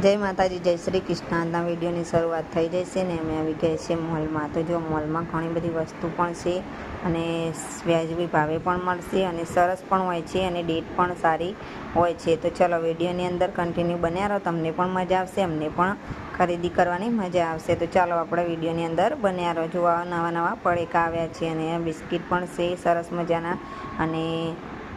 જય માતાજી, જય શ્રી કૃષ્ણ. આજના વિડીયોની શરૂઆત થઈ જશે ને અમે આવી ગયા છીએ મોલમાં. તો જો મોલમાં ઘણી બધી વસ્તુ પણ છે અને વ્યાજબી ભાવે પણ મળશે અને સરસ પણ હોય છે અને ડેટ પણ સારી હોય છે. તો ચલો વિડીયોની અંદર કન્ટિન્યુ બન્યા રહો. તમને પણ મજા આવશે, અમને પણ ખરીદી કરવાની મજા આવશે. તો ચાલો આપણે વિડીયોની અંદર બન્યા રહો. જોવા નવા નવા પડેકા આવ્યા છે અને બિસ્કિટ પણ છે, સરસ મજાના. અને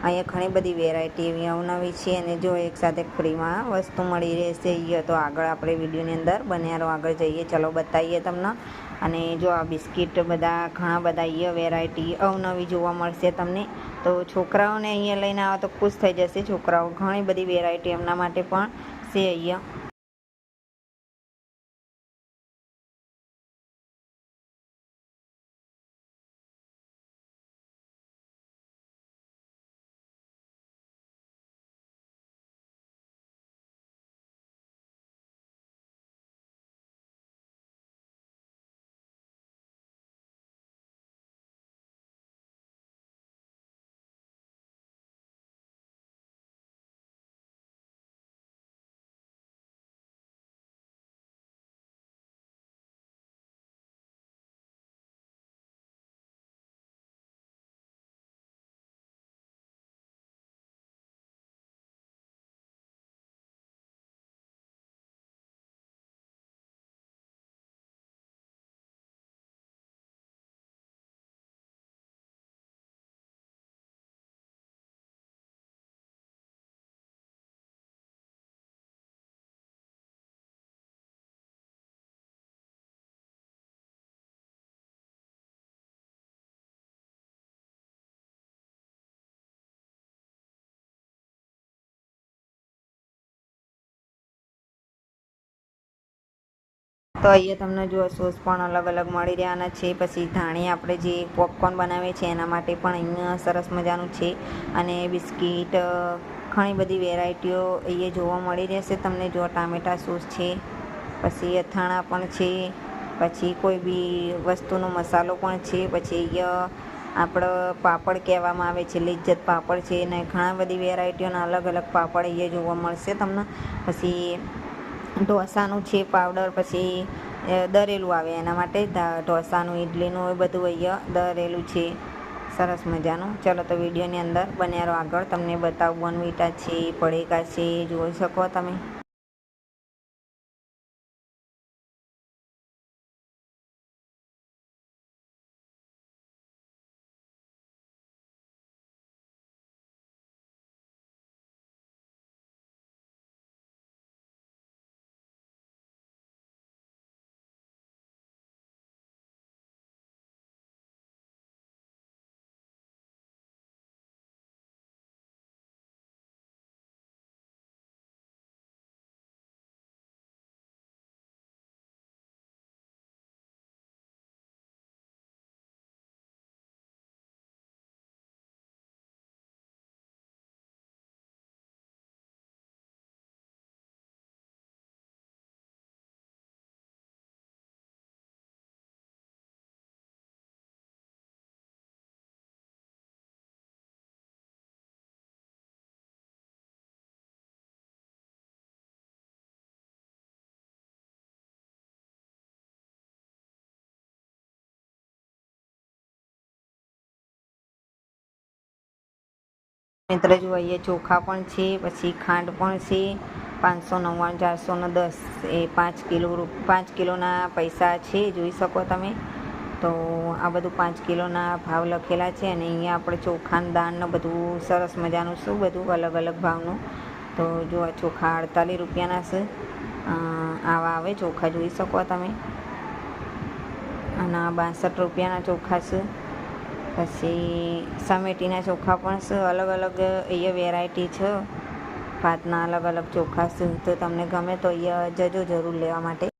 અહીંયા ઘણી બધી વેરાયટી એવી અવનવી છે અને જો એકસાથે ફ્રીમાં વસ્તુ મળી રહેશે એ તો આગળ આપણે વિડીયોની અંદર બન્યારો આગળ જઈએ. ચલો બતાવીએ તમને. અને જો આ બિસ્કિટ બધા ઘણા બધા એ વેરાયટી અવનવી જોવા મળશે તમને. તો છોકરાઓને અહીંયા લઈને આવો તો ખુશ થઈ જશે. છોકરાઓ ઘણી બધી વેરાયટી એમના માટે પણ છે અહીંયા. તો અહીંયા તમને જો સોસ પણ અલગ અલગ મળી રહ્યાના છે. પછી ધાણી આપણે જે પોપકોર્ન બનાવીએ છીએ એના માટે પણ અહીંયા સરસ મજાનું છે. અને બિસ્કિટ ઘણી બધી વેરાયટીઓ અહીંયા જોવા મળી રહેશે. તમને જો ટામેટા સોસ છે, પછી અથાણા પણ છે, પછી કોઈ બી વસ્તુનો મસાલો પણ છે. પછી અહીંયા આપણો પાપડ કહેવામાં આવે છે, લિજ્જત પાપડ છે. ને ઘણા બધી વેરાયટીઓના અલગ અલગ પાપડ અહીંયા જોવા મળશે તમને. પછી ઢોસાનું છે પાવડર પછી દરેલું આવે એના માટે. ઢોસાનું ઇડલીનું એ બધું અહીંયા દરેલું છે. સરસ મજાનું. ચલો તો વિડીયોની અંદર બન્યારો આગળ. તમને બતાવું બોનવીટા છે પડેકા છે, જોઈ શકો તમે. મિત્ર જો અહીંયા ચોખા પણ છે, પછી ખાંડ પણ છે, પાંચસો નવ્વાણું, ચારસો ને દસ, એ પાંચ કિલો પાંચ કિલોના પૈસા છે, જોઈ શકો તમે. તો આ બધું પાંચ કિલોના ભાવ લખેલા છે અને અહીંયા આપણે ચોખાનું દાળને બધું સરસ મજાનું શું બધું અલગ અલગ ભાવનું. તો જો આ ચોખા અડતાલીસ રૂપિયાના છે. આવા આવે ચોખા, જોઈ શકો તમે. અને બાસઠ રૂપિયાના ચોખા છે. પછી સમેટીના ચોખા પણ છે અલગ અલગ અહીંયા વેરાયટી છે. ભાતના અલગ અલગ ચોખા છે તો તમને ગમે તો અહીંયા જજો જરૂર લેવા માટે.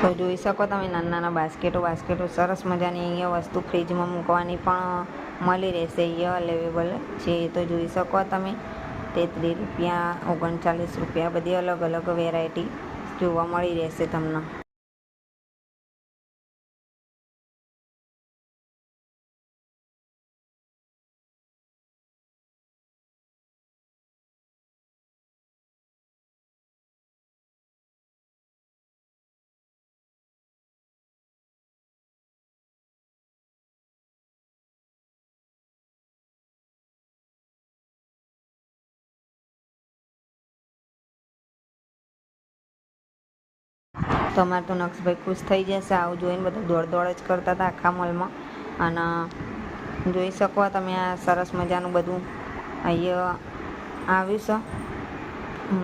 તો જોઈ શકો તમે નાના નાના બાસ્કેટો બાસ્કેટો સરસ મજાની અહીંયા વસ્તુ ફ્રીજમાં મૂકવાની પણ મળી રહેશે અહીંયા અવેલેબલ છે તો જોઈ શકો તમે. તેત્રીસ રૂપિયા, ઓગણચાલીસ રૂપિયા બધી અલગ અલગ વેરાયટી જોવા મળી રહેશે તમને. તમારે તો નક્ષભાઈ ખુશ થઈ જશે. આવું જોઈને બધું દોડ દોડ જ કરતા હતા આખા મોલમાં. અને જોઈ શકો તમે આ સરસ મજાનું બધું અહીંયા આવ્યું છે.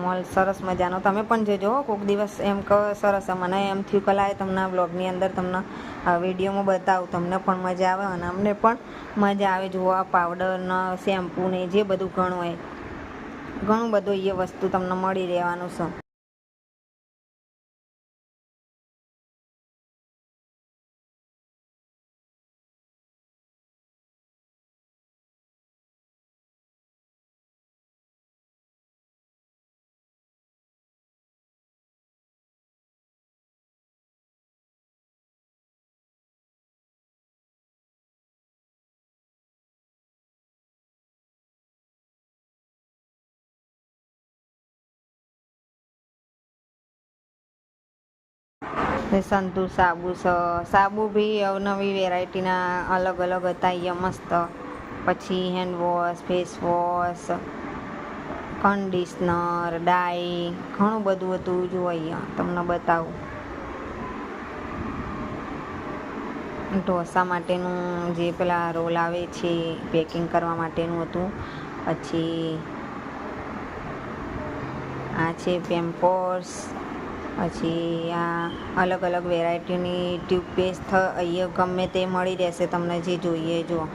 મોલ સરસ મજાનો. તમે પણ જજો કોઈક દિવસ એમ કહો સરસ. મને એમ થયું કલાએ તમને બ્લોગની અંદર તમને વિડીયોમાં બતાવું. તમને પણ મજા આવે અને અમને પણ મજા આવે. જોવા પાવડર ને શેમ્પૂ ને જે બધું ઘણું હોય. ઘણું બધું એ વસ્તુ તમને મળી રહેવાનું છે. સંતુ સાબુ છે સાબુ બી અવનવી વેરાયટીના અલગ અલગ હતા અહીંયા મસ્ત. પછી hand wash face conditioner dye ઘણું બધું હતું જુઓ અહીંયા તમને બતાવું. ઢોસા માટેનું જે પેલા રોલ આવે છે પેકિંગ કરવા માટેનું હતું. પછી આ છે પેમ્પોર્સ પછી આ અલગ અલગ વેરાયટીની ટ્યુબપેસ્ટ અહીંયા ગમે તે મળી રહેશે તમને જે જોઈએ જો.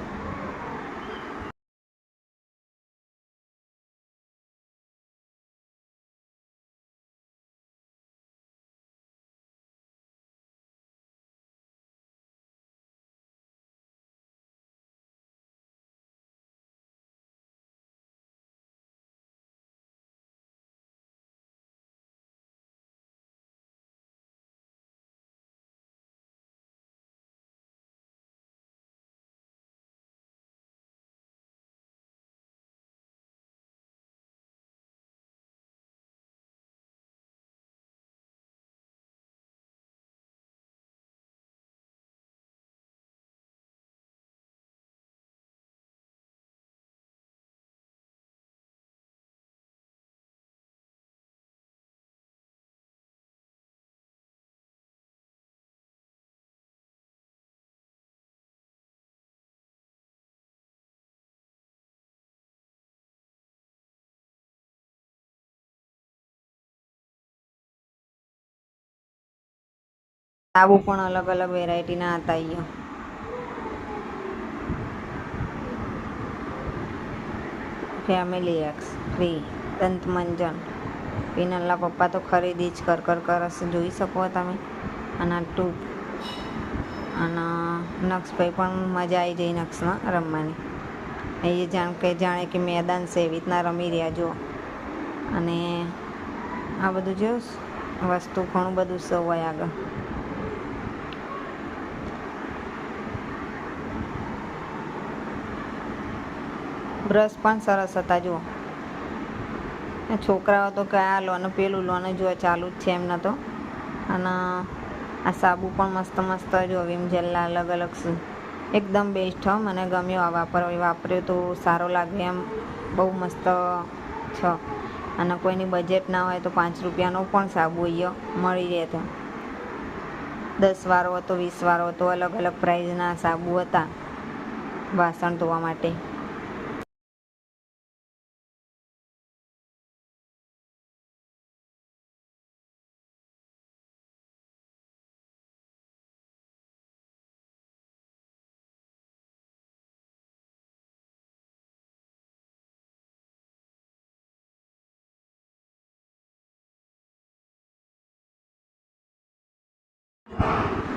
સાબુ પણ અલગ અલગ વેરાયટીના હતા અહીંયા. ફેમિલી એક્સ ફ્રી દંતમંજન. પિનલના પપ્પા તો ખરીદી જ કર કર કરસ જોઈ શકો તમે. અને ટૂપ અને નક્ષભાઈ પણ મજા આવી જઈ નક્ષમાં રમવાની. એ જાણ કે, જાણે કે મેદાન છે, એવી રીતના રમી રહ્યા જો અને આ બધું જો વસ્તુ ઘણું બધું સવાય આગળ. બ્રશ પણ સરસ હતા, જુઓ. છોકરાઓ તો કે આ લોને પેલું લોન જુઓ, ચાલુ જ છે એમને તો. અને આ સાબુ પણ મસ્ત મસ્ત જો વિમ જેલના અલગ અલગ એકદમ બેસ્ટ હ. મને ગમ્યો આ વાપર વાપર્યો તો સારો લાગે એમ. બહુ મસ્ત, છ. અને કોઈની બજેટ ના હોય તો પાંચ રૂપિયાનો પણ સાબુ અહીંયા મળી રહે તો. દસ વાળો હતો, વીસ વાળો હતો, અલગ અલગ પ્રાઇઝના સાબુ હતા. વાસણ ધોવા માટે.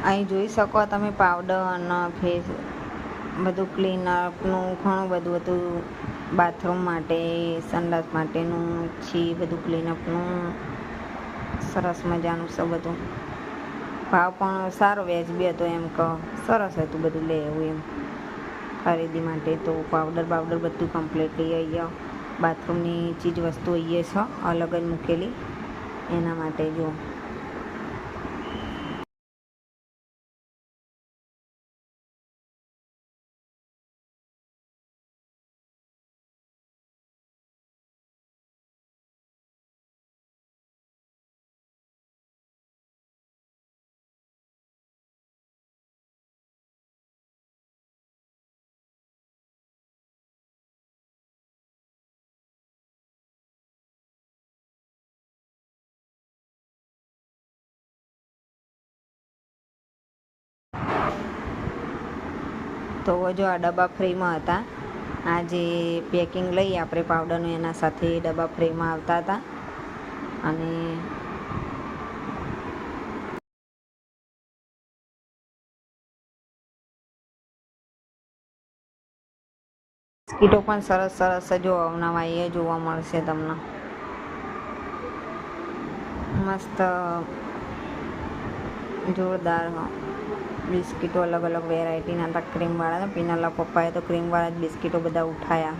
અહીં જોઈ શકો તમે પાવડર અને ફેસ બધું ક્લીનઅપનું ઘણું બધું હતું. બાથરૂમ માટે, સંડાસ માટેનું છી બધું ક્લીનઅપનું સરસ મજાનું છે બધું ભાવ પણ સારો વ્યાજબી હતો એમ કહો. સરસ હતું બધું લે એવું એમ. ખરીદી માટે તો પાવડર પાવડર બધું કમ્પ્લીટલી અહીંયા બાથરૂમની ચીજ વસ્તુ અહીંયા છે, અલગ જ મૂકેલી. એના માટે જો. તો જો આ ડબ્બા ફ્રીમાં હતા. આ જે પેકિંગ લઈએ આપણે પાવડરનું એના સાથે ડબ્બા ફ્રીમાં આવતા હતા. અને બિસ્કીટો પણ સરસ સરસ જો અવનવા એ જોવા મળશે તમને. મસ્ત. જોરદાર બિસ્કીટો અલગ અલગ વેરાયટીના હતા. ક્રીમવાળા પીનાલા પપ્પાએ તો ક્રીમવાળા જ બિસ્કીટો બધા ઉઠાયા.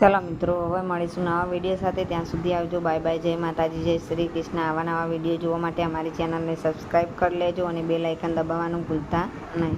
ચાલો મિત્રો, હવે મળીશું નવા વીડિયો સાથે. ત્યાં સુધી આવજો. બાય બાય જય માતાજી. જય શ્રી કૃષ્ણ. આવા નવા વીડિયો જોવા માટે અમારી ચેનલને સબસ્ક્રાઈબ કરી લેજો અને બે લાઇકન દબાવવાનું ભૂલતા નહીં.